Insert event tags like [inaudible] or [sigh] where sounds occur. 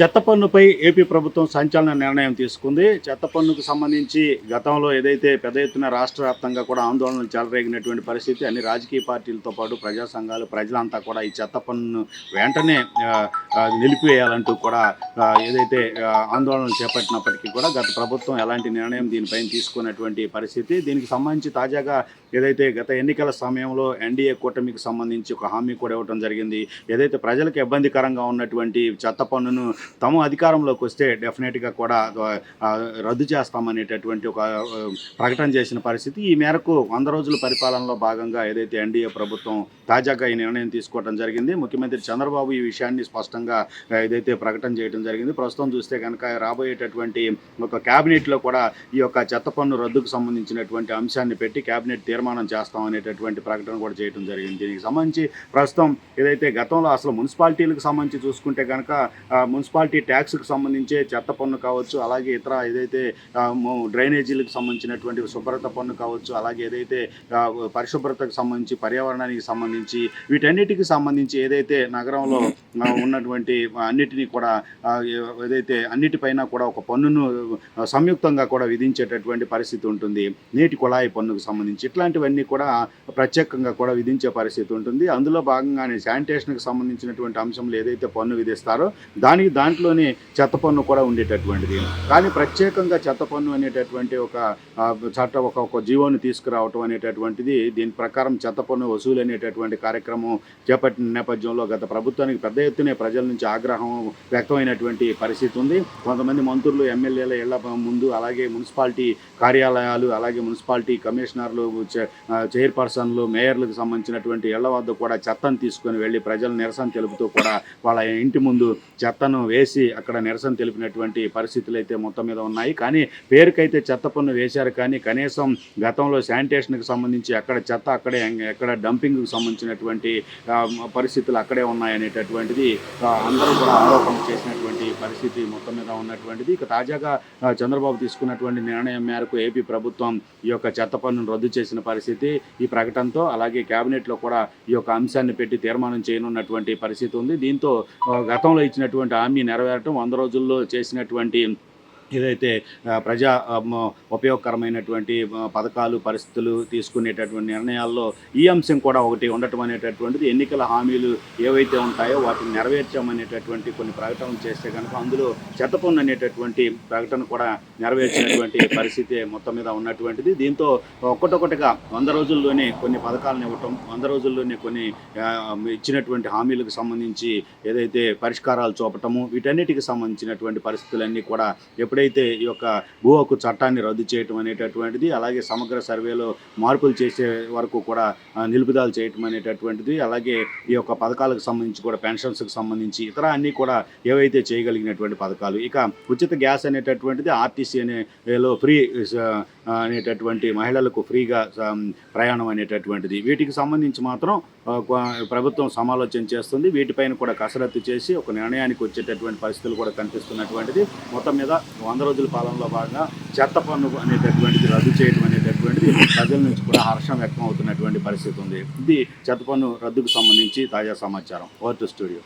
చెత్త పన్నుపై ఏపీ ప్రభుత్వం సంచలన నిర్ణయం తీసుకుంది. చెత్త పన్నుకు సంబంధించి గతంలో ఏదైతే పెద్ద ఎత్తున రాష్ట్ర వ్యాప్తంగా కూడా ఆందోళనలు చెలరేగినటువంటి పరిస్థితి అన్ని రాజకీయ పార్టీలతో పాటు ప్రజా సంఘాలు ప్రజలంతా కూడా ఈ చెత్త పన్నును వెంటనే నిలిపివేయాలంటూ కూడా ఏదైతే ఆందోళనలు చేపట్టినప్పటికీ కూడా గత ప్రభుత్వం ఎలాంటి నిర్ణయం దీనిపైన తీసుకున్నటువంటి పరిస్థితి దీనికి సంబంధించి తాజాగా ఏదైతే గత ఎన్నికల సమయంలో ఎన్డీఏ కూటమికి సంబంధించి ఒక హామీ కూడా ఇవ్వడం జరిగింది. ఏదైతే ప్రజలకు ఇబ్బందికరంగా ఉన్నటువంటి చెత్త పన్నును తమ అధికారంలోకి వస్తే డెఫినెట్గా కూడా రద్దు చేస్తామనేటటువంటి ఒక ప్రకటన చేసిన పరిస్థితి. ఈ మేరకు వంద రోజుల పరిపాలనలో భాగంగా ఏదైతే ఎన్డీఏ ప్రభుత్వం తాజాగా ఈ నిర్ణయం తీసుకోవడం జరిగింది ముఖ్యమంత్రి చంద్రబాబు ఈ విషయాన్ని స్పష్టంగా ఆ, ఇదైతే ప్రకటన చేయడం జరిగింది ప్రస్తుతం చూస్తే కనుక రాబోయేటటువంటి ఒక క్యాబినెట్లో కూడా ఈ యొక్క చెత్త పన్ను రద్దుకు సంబంధించినటువంటి అంశాన్ని పెట్టి క్యాబినెట్ తీర్మానం చేస్తాం అనేటటువంటి ప్రకటన కూడా చేయడం జరిగింది. దీనికి సంబంధించి ప్రస్తుతం ఏదైతే గతంలో అసలు మున్సిపాలిటీలకు సంబంధించి చూసుకుంటే కనుక మున్సిపాలిటీ ట్యాక్స్కి సంబంధించే చెత్త పన్ను కావచ్చు అలాగే ఇతర ఏదైతే డ్రైనేజీలకు సంబంధించినటువంటి శుభ్రత పన్ను కావచ్చు అలాగే ఏదైతే పరిశుభ్రతకు సంబంధించి పర్యావరణానికి సంబంధించి వీటన్నిటికి సంబంధించి ఏదైతే నగరంలో ఉన్నటువంటి ఉన్నటువంటి అన్నిటినీ కూడా ఏదైతే అన్నిటిపైన కూడా ఒక పన్నును సంయుక్తంగా కూడా విధించేటటువంటి పరిస్థితి ఉంటుంది. నీటి కుళాయి పన్నుకు సంబంధించి ఇట్లాంటివన్నీ కూడా ప్రత్యేకంగా కూడా విధించే పరిస్థితి ఉంటుంది. అందులో భాగంగానే శానిటేషన్కి సంబంధించినటువంటి అంశంలో ఏదైతే పన్ను విధిస్తారో దానికి దాంట్లోనే చెత్త పన్ను కూడా ఉండేటటువంటిది. కానీ ప్రత్యేకంగా చెత్త పన్ను అనేటటువంటి ఒక చట్ట ఒక ఒక జీవోని తీసుకురావటం అనేటటువంటిది దీని ప్రకారం చెత్త పన్ను వసూలు అనేటటువంటి కార్యక్రమం చేపట్టిన నేపథ్యంలో గత ప్రభుత్వానికి పెద్ద ఎత్తున ప్రజలు నుంచి ఆగ్రహం వ్యక్తమైనటువంటి పరిస్థితి ఉంది. కొంతమంది మంత్రులు ఎమ్మెల్యేల ఇళ్ళ ముందు అలాగే మున్సిపాలిటీ కార్యాలయాలు అలాగే మున్సిపాలిటీ కమిషనర్లు చైర్పర్సన్లు మేయర్లకు సంబంధించినటువంటి ఇళ్ళ వద్ద కూడా చెత్తను తీసుకొని వెళ్ళి ప్రజలు నిరసన తెలుపుతూ కూడా వాళ్ళ ఇంటి ముందు చెత్తను వేసి అక్కడ నిరసన తెలిపినటువంటి పరిస్థితులు అయితే మొత్తం మీద ఉన్నాయి. కానీ పేరుకైతే చెత్త పన్ను వేశారు. కానీ కనీసం గతంలో శానిటేషన్కి సంబంధించి అక్కడ చెత్త అక్కడే ఎక్కడ డంపింగ్కి సంబంధించినటువంటి పరిస్థితులు అక్కడే ఉన్నాయనేటటువంటిది అందరూ కూడా ఆరోపణ చేసినటువంటి పరిస్థితి మొత్తం మీద ఉన్నటువంటిది. ఇక తాజాగా చంద్రబాబు తీసుకున్నటువంటి నిర్ణయం మేరకు ఏపీ ప్రభుత్వం ఈ యొక్క చెత్త పన్నును రద్దు చేసిన పరిస్థితి ఈ ప్రకటనతో అలాగే కేబినెట్లో కూడా ఈ యొక్క అంశాన్ని పెట్టి తీర్మానం చేయనున్నటువంటి పరిస్థితి ఉంది. దీంతో గతంలో ఇచ్చినటువంటి హామీ నెరవేరటం వంద రోజుల్లో చేసినటువంటి ఏదైతే ప్రజా ఉపయోగకరమైనటువంటి పథకాలు పరిస్థితులు తీసుకునేటటువంటి నిర్ణయాల్లో ఈ అంశం కూడా ఒకటి ఉండటం అనేటటువంటిది ఎన్నికల హామీలు ఏవైతే ఉంటాయో వాటిని నెరవేర్చామనేటటువంటి కొన్ని ప్రకటనలు చేస్తే కనుక అందులో చెత్త పన్ను అనేటటువంటి ప్రకటన కూడా నెరవేర్చినటువంటి [coughs] పరిస్థితి మొత్తం మీద ఉన్నటువంటిది. దీంతో ఒక్కటొక్కటిగా వంద రోజుల్లోనే కొన్ని పథకాలను ఇవ్వటం వంద రోజుల్లోనే కొన్ని ఇచ్చినటువంటి హామీలకు సంబంధించి ఏదైతే పరిష్కారాలు చూపటము వీటన్నిటికి సంబంధించినటువంటి పరిస్థితులన్నీ కూడా ఎప్పుడైతే ఈ యొక్క భూ హక్కు చట్టాన్ని రద్దు చేయటం అనేటటువంటిది అలాగే సమగ్ర సర్వేలో మార్పులు చేసే వరకు కూడా నిలుపుదాలు నిలుపుదల చేయటం అనేటటువంటిది అలాగే ఈ యొక్క పథకాలకు సంబంధించి కూడా పెన్షన్స్కి సంబంధించి ఇతర అన్నీ కూడా ఏవైతే చేయగలిగినటువంటి పథకాలు. ఇక ఉచిత గ్యాస్ అనేటటువంటిది ఆర్టీసీ అనేలో ఫ్రీ అనేటటువంటి మహిళలకు ఫ్రీగా ప్రయాణం అనేటటువంటిది. వీటికి సంబంధించి మాత్రం ప్రభుత్వం సమాలోచన చేస్తుంది. వీటిపైన కూడా కసరత్తు చేసి ఒక నిర్ణయానికి వచ్చేటటువంటి పరిస్థితులు కూడా కనిపిస్తున్నటువంటిది. మొత్తం మీద వంద రోజుల పాలనలో భాగంగా చెత్త పన్ను అనేటటువంటిది రద్దు చేయడం అనేటటువంటిది ప్రజల నుంచి కూడా హర్షం వ్యక్తం అవుతున్నటువంటి పరిస్థితి ఉంది. ఇది చెత్త పన్ను రద్దుకు సంబంధించి తాజా సమాచారం. Over to studio.